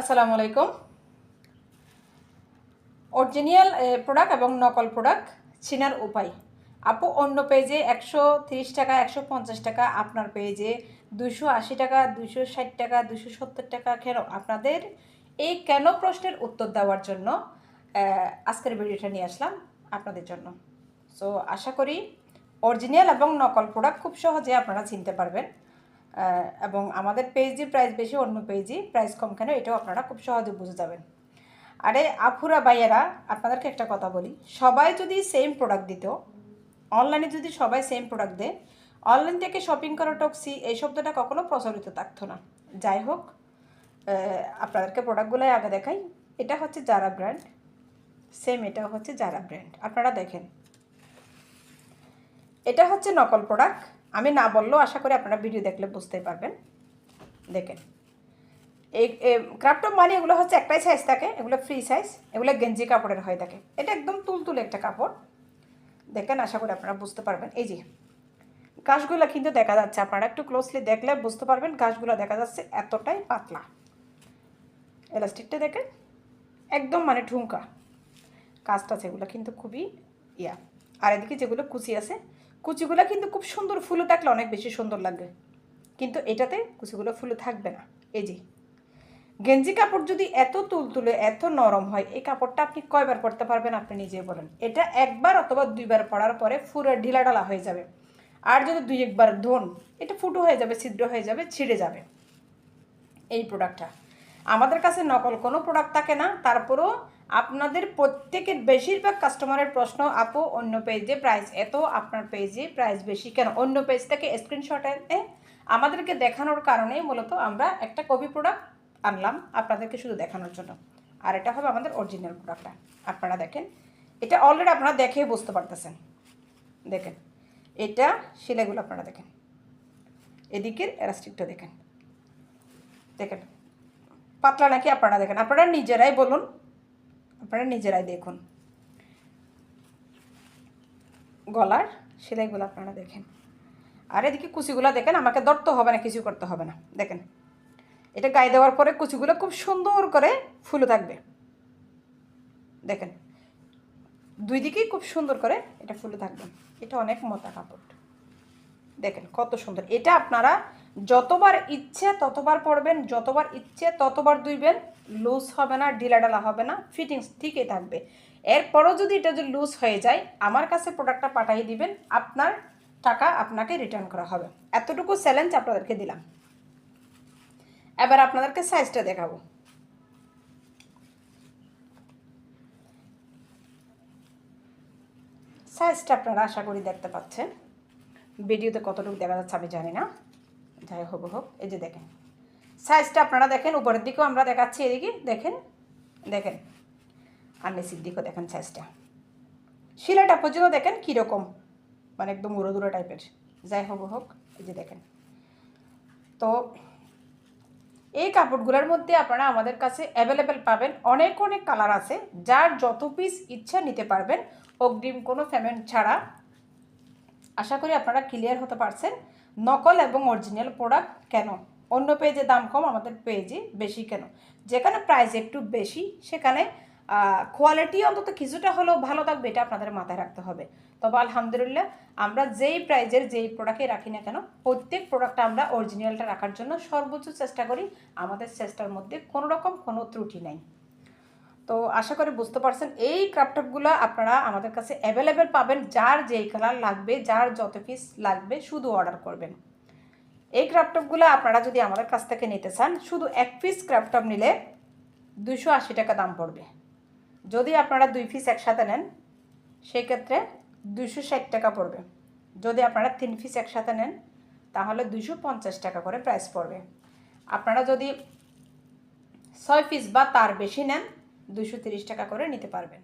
আসসালামু আলাইকুম। Original product এবং নকল প্রোডাক্ট চিনার উপায়। আপু, অন্য পেজে একশো তিরিশ টাকা, একশো পঞ্চাশ টাকা, আপনার পেজে দুশো আশি টাকা দুশো ষাট টাকা দুশো সত্তর টাকা, কেন আপনাদের? এই কেন প্রশ্নের উত্তর দেওয়ার জন্য আজকের ভিডিওটা নিয়ে আসলাম আপনাদের জন্য। সো আশা করি অরিজিনাল এবং নকল প্রোডাক্ট খুব সহজে আপনারা চিনতে পারবেন। এবং আমাদের পেজে প্রাইস বেশি, অন্য পেজে প্রাইস কম কেন, এটাও আপনারা খুব সহজে বুঝে যাবেন। আরে আফুরা ভাইয়েরা, আপনাদেরকে একটা কথা বলি। সবাই যদি সেম প্রোডাক্ট দিত অনলাইনে যদি সবাই সেম প্রোডাক্ট দেয় অনলাইন থেকে শপিং করা টক্সি, এই শব্দটা কখনো প্রচলিত থাকতো না। যাই হোক আপনাদেরকে প্রোডাক্টগুলোই আগে দেখাই। এটা হচ্ছে জারা ব্র্যান্ড সেম এটা হচ্ছে জারা ব্র্যান্ড আপনারা দেখেন। এটা হচ্ছে নকল প্রোডাক্ট আমি না বললেও আশা করি আপনারা ভিডিও দেখলে বুঝতেই পারবেন। দেখেন। এই ক্রাফটপ মানে এগুলো হচ্ছে একটাই সাইজ থাকে, এগুলো ফ্রি সাইজ এগুলো গেঞ্জি কাপড়ের হয়ে থাকে। এটা একদম তুলতুলে একটা কাপড়। দেখেন, আশা করি আপনারা বুঝতে পারবেন। এই যে গাছগুলো কিন্তু দেখা যাচ্ছে আপনারা একটু ক্লোজলি দেখলে বুঝতে পারবেন গাছগুলো দেখা যাচ্ছে এতটাই পাতলা। এলাস্টিকটা দেখেন, একদম মানে ঠুমকা কাজটা সেগুলো কিন্তু খুবই ইয়া। আর এদিকে যেগুলো কুচি আছে কুচিগুলো কিন্তু খুব সুন্দর ফুলও থাকলে অনেক বেশি সুন্দর লাগবে কিন্তু এটাতে কুচিগুলো ফুলও থাকবে না। এই যে, গেঞ্জি কাপড় যদি এত তুলতুলে, এত নরম হয়, এই কাপড়টা আপনি কয়বার পরতে পারবেন আপনি নিজে বলেন। এটা একবার অথবা দুইবার পরার পরে পুরো ঢিলাঢালা হয়ে যাবে। আর যদি দুই একবার ধোন, এটা ফুটো হয়ে যাবে, ছিদ্র হয়ে যাবে, ছিঁড়ে যাবে। এই প্রোডাক্টটা আমাদের কাছে নকল কোনো প্রোডাক্ট থাকে না, তারপরেও আপনাদের প্রত্যেকের বেশিরভাগ কাস্টমারের প্রশ্ন, আপু, অন্য পেজে প্রাইস এত, আপনার পেজে প্রাইস বেশি কেন? অন্য পেজ থেকে স্ক্রিনশট এনে আমাদেরকে দেখানোর কারণে মূলত আমরা একটা কপি প্রোডাক্ট আনলাম আপনাদেরকে শুধু দেখানোর জন্য। আর এটা হবে আমাদের অরিজিনাল প্রোডাক্টটা আপনারা দেখেন, এটা অলরেডি আপনারা দেখেই বুঝতে পারতেছেন। দেখেন, এটা সেলাইগুলো আপনারা দেখেন। এদিকের এলাস্টিকটা দেখেন। দেখেন, পাতলা নাকি আপনারা দেখেন? আপনারা নিজেরাই বলুন। আপনারা নিজেরাই দেখুন। গলার সেলাইগুলো আপনারা দেখেন। আর এদিকে কুচিগুলো দেখেন, আমাকে ধরতে হবে না, কিছু করতে হবে না। দেখেন, এটা গায়ে দেওয়ার পরে কুচিগুলো খুব সুন্দর করে ফুলে থাকবে। দেখেন, দুই দিকেই খুব সুন্দর করে এটা ফুলে থাকবে। এটা অনেক মোটা কাপড়। দেখেন, কত সুন্দর। এটা আপনারা যতবার ইচ্ছে ততবার পরবেন যতবার ইচ্ছে ততবার দুইবেন লুজ হবে না, ঢিলাঢালা হবে না ফিটিংস ঠিকই থাকবে। এরপরও যদি এটা যদি লুজ হয়ে যায়, আমার কাছে প্রোডাক্টটা পাঠিয়ে দিবেন, আপনার টাকা আপনাকে রিটার্ন করা হবে। এতটুকু চ্যালেঞ্জ আপনাদেরকে দিলাম। এবার আপনাদেরকে সাইজটা দেখাবো। সাইজটা আপনারা আশা করি দেখতে পাচ্ছেন। ভিডিওতে কতটুকু দেখা যাচ্ছে আমি জানি না। যাই হোক হোক, এই যে দেখেন। সাইজটা আপনারা দেখেন, উপরের দিকেও আমরা দেখাচ্ছি, এদিকে দেখেন দেখেন। আর নিচের দিকেও দেখেন সাইজটা শিলাটা পর্যন্ত দেখেন কীরকম মানে একদম উড়ো দুরো টাইপের। যাই হোক হোক, এই যে দেখেন। তো এই কাপড়গুলোর মধ্যে আপনারা আমাদের কাছে অ্যাভেলেবেল পাবেন অনেক অনেক কালার আছে। যার যত পিস ইচ্ছা নিতে পারবেন। অগ্রিম কোনো পেমেন্ট ছাড়া আশা করি আপনারা ক্লিয়ার হতে পারছেন। নকল এবং অরিজিনাল প্রোডাক্ট কেন? অন্য পেজে দাম কম, আমাদের পেজে বেশি কেন? যেখানে প্রাইস একটু বেশি, সেখানে কোয়ালিটি অন্তত কিছুটা হলেও ভালো থাকবে, এটা আপনাদের মাথায় রাখতে হবে। তবে আলহামদুলিল্লাহ, আমরা যেই প্রাইজের যেই প্রোডাক্টে রাখি না কেন, প্রত্যেক প্রোডাক্টটা আমরা অরিজিনালটা রাখার জন্য সর্বোচ্চ চেষ্টা করি। আমাদের চেষ্টার মধ্যে কোনো রকম কোনো ত্রুটি নেই। তো আশা করি বুঝতে পারছেন, এই ক্রাফটপগুলো আপনারা আমাদের কাছে অ্যাভেলেবেল পাবেন, যার যেই কালার লাগবে, যার যত পিস লাগবে, শুধু অর্ডার করবেন। এই ক্রাফটপগুলো আপনারা যদি আমাদের কাছ থেকে নিতে চান, শুধু এক পিস ক্রাফটপ নিলে দুশো আশি টাকা দাম পড়বে। যদি আপনারা দুই পিস একসাথে নেন, সেক্ষেত্রে দুশো ষাট টাকা পড়বে। যদি আপনারা তিন পিস একসাথে নেন, তাহলে দুশো পঞ্চাশ টাকা করে প্রাইস পড়বে। আপনারা যদি ছয় পিস বা তার বেশি নেন দুশো টাকা করে নিতে পারবেন।